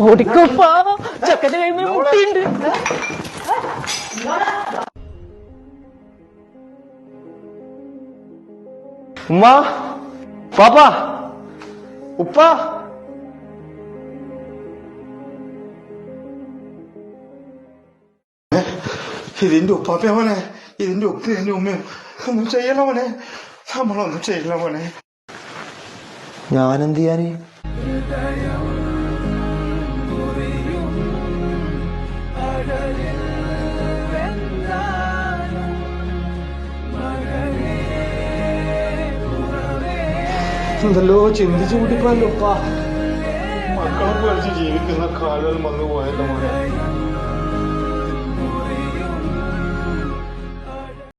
ഓടിക്കോപ്പാ ചക്കന്റെ കയ്യിൽ മുട്ടിയുണ്ട്. ഉമ്മ പാപ്പ ഉപ്പ. ഇതിന്റെ ഉപ്പാപ്പ മോനെ. ഇതിന്റെ ഉപ്പ ഇതിന്റെ ഉമ്മയും. ഒന്നും ചെയ്യല മോനെ. നമ്മളൊന്നും ചെയ്യില്ല മോനെ. ഞാനെന്ത് ചെയ്യാന്? എന്തല്ലോ ചിന്തിച്ചു കൂട്ടിപ്പോയല്ലോ മക്കളെ പഠിച്ച് ജീവിക്കുന്ന കാലം വന്നു പോയല്ലോ മോനെ.